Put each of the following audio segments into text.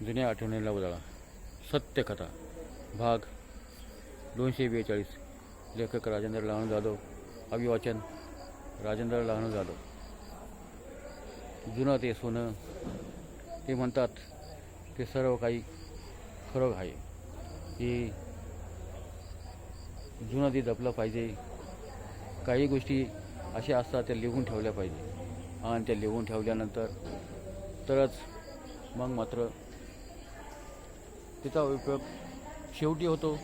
जुन्या आठवणीला उजाळा. सत्यकथा. भाग दोनशे बेचाळीस. लेखक राजेंद्र लहान जाधव. अभिवाचन राजेंद्र लहान जाधव. जुनं ते सोनं. ते म्हणतात ते सर्व काही खरं आहे. की जुनं ते जपलं पाहिजे. काही गोष्टी अशा असतात त्या लिहून ठेवल्या पाहिजे. आणि त्या लिहून ठेवल्यानंतर तरच मग मात्र तिचा उपयोग शेवटी होतो.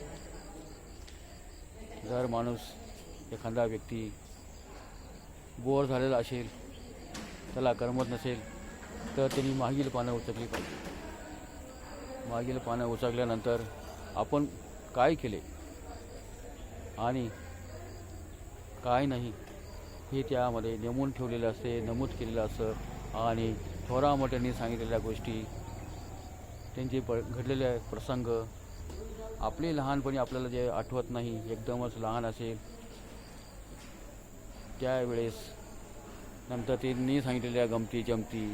जर माणूस एखादा व्यक्ती बोर झालेला असेल त्याला करमत नसेल तर त्यांनी मागील पानं उचकली पाहिजे. मागील पानं उचकल्यानंतर आपण काय केले? आणि काय नाही हे त्यामध्ये नेमून ठेवलेलं असते नमूद केलेलं असतं. आणि थोरा मोठ्यांनी सांगितलेल्या गोष्टी त्यांचे प घडलेले प्रसंग. आपले लहानपणी आपल्याला जे आठवत नाही एकदमच लहान असेल त्यावेळेस नंतर त्यांनी सांगितलेल्या गमती जमती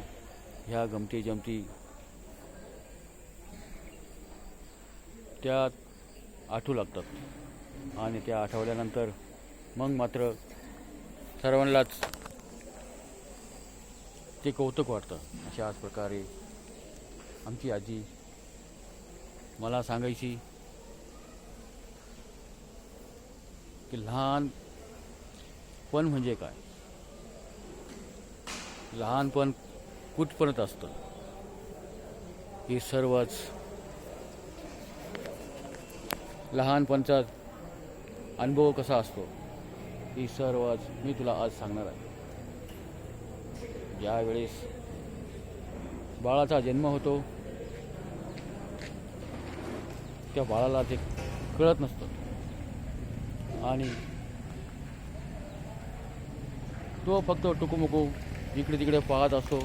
ह्या गमती जमती त्या आठवू लागतात. आणि त्या आठवल्यानंतर मग मात्र सर्वांनाच ते कौतुक वाटतं. अशाच प्रकारे आमची आजी मला सांगायची की लहानपण म्हणजे काय? लहानपण कुठपर्यंत असतं? हे सर्वच लहानपणचा अनुभव कसा असतो? ही सर्वच मी तुला आज सांगणार आहे. ज्यावेळेस बाळाचा जन्म होतो त्या बाळाला ते कळत नसतं. आणि तो फक्त टुकूमुकू इकडे तिकडे पाहत असतो.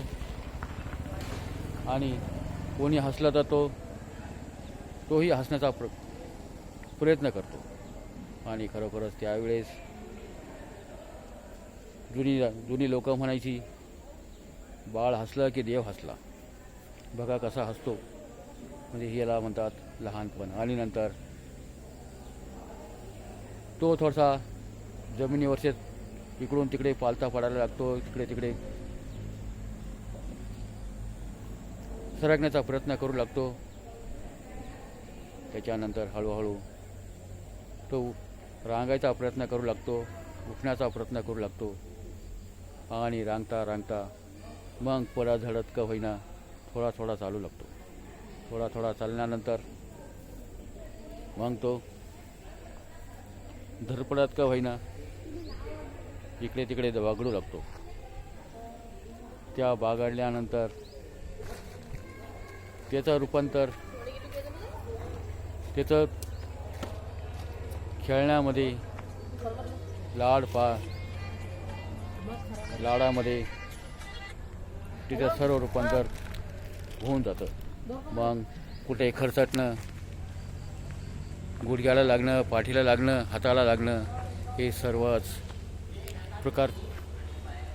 आणि कोणी हसला तर तो तोही हसण्याचा प्र प्रयत्न करतो. आणि खरोखरच त्यावेळेस जुनी जुनी लोक म्हणायची बाळ हसलं की देव हसला. बघा कसा हसतो. म्हणजे याला म्हणतात लहानपण. आणि नंतर तो थोडासा जमिनीवरचे इकडून तिकडे पालथा पडायला लागतो तिकडे तिकडे सरकण्याचा प्रयत्न करू लागतो. त्याच्यानंतर हळूहळू तो रांगायचा प्रयत्न करू लागतो उठण्याचा प्रयत्न करू लागतो. आणि रांगता रांगता मग पडा झडत का होईना थोडा थोडा चालू लागतो. थोडा थोडा चालल्यानंतर मग तो धरपडत का होईना इकडे तिकडे वागडू लागतो. त्या बागडल्यानंतर त्याचं रूपांतर त्याचं खेळण्यामध्ये लाड पा लाडामध्ये तिचं सर्व रूपांतर होऊन जातं. मग कुठे खरचटणं गुडघ्याला लागणं पाठीला लागणं हाताला लागणं हे सर्वच प्रकार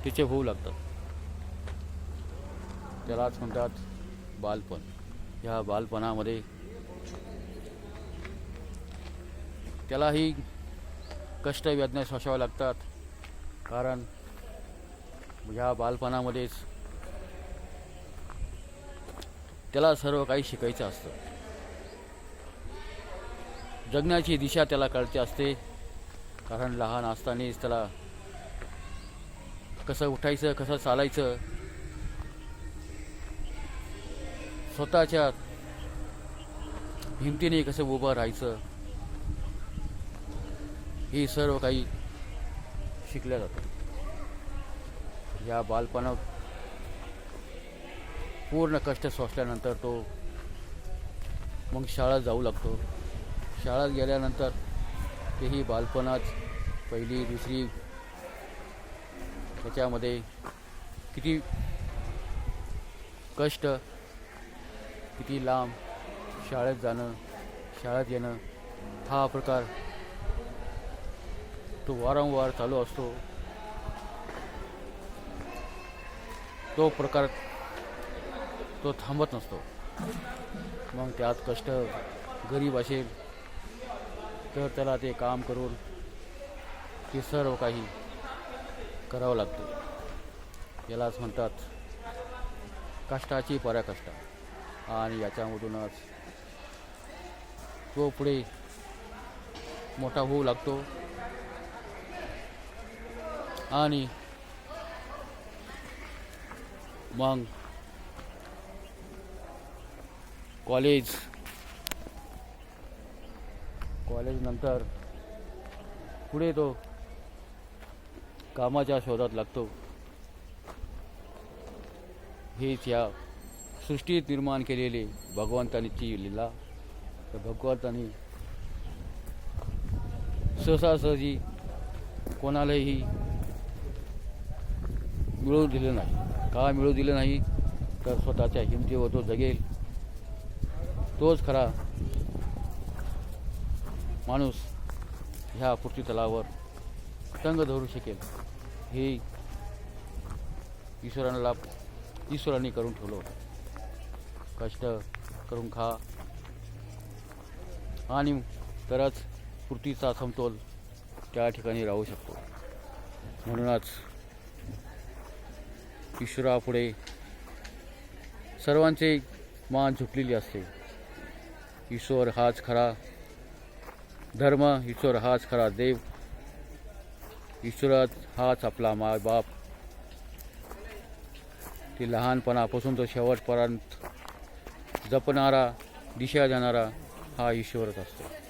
तिचे होऊ लागतात. त्यालाच म्हणतात बालपण. ह्या बालपणामध्ये त्यालाही कष्ट वेदना सोसाव्या लागतात. कारण ह्या बालपणामध्येच त्याला सर्व काही शिकायचं असतं. जगण्याची दिशा त्याला कळते असते. कारण लहान असतानाच त्याला कसं उठायचं कसं चालायचं स्वतःच्या हिमतीने कसं उभं राहायचं हे सर्व काही शिकल्या जातं. या बालपणा पूर्ण कष्ट सोसल्यानंतर तो मग शाळा जाऊ लागतो. शाळेत गेल्यानंतर तेही बालपणात पहिली दुसरी त्याच्यामध्ये किती कष्ट किती लांब शाळेत जाणं शाळेत येणं हा प्रकार तो वारंवार चालू असतो. तो प्रकार तो थांबत नसतो. मग त्यात कष्ट गरीब असेल तर त्याला ते काम करून ते सर्व काही करावं लागतं. यालाच म्हणतात कष्टाची पराकष्ट. आणि याच्यामधूनच तो पुढे मोठा होऊ लागतो. आणि मग कॉलेज. कॉलेज नंतर पुढे तो कामाच्या शोधात लागतो. हेच या सृष्टीत निर्माण केलेली भगवंतानीची लीला. तर भगवंतानी सहसासहजी कोणालाही मिळवू दिलं नाही. का मिळू दिलं नाही? तर स्वतःच्या हिमतीवर तो जगेल. तोच खरा माणूस ह्या पृथ्वीतलावर तंग धरू शकेल. हे ईश्वराला ईश्वरांनी करून ठेवलं होतं. कष्ट करून खा. आणि तरच पृथ्वीचा समतोल त्या ठिकाणी राहू शकतो. म्हणूनच ईश्वरापुढे सर्वांचे मान झुकलेली असते. ईश्वर हाच खरा धर्म ईश्वर हाच खरा देव ईश्वर हाच आपला माय बाप. ते लहानपणापासून तो शेवटपर्यंत जपणारा दिशा देणारा हा ईश्वरच असतो.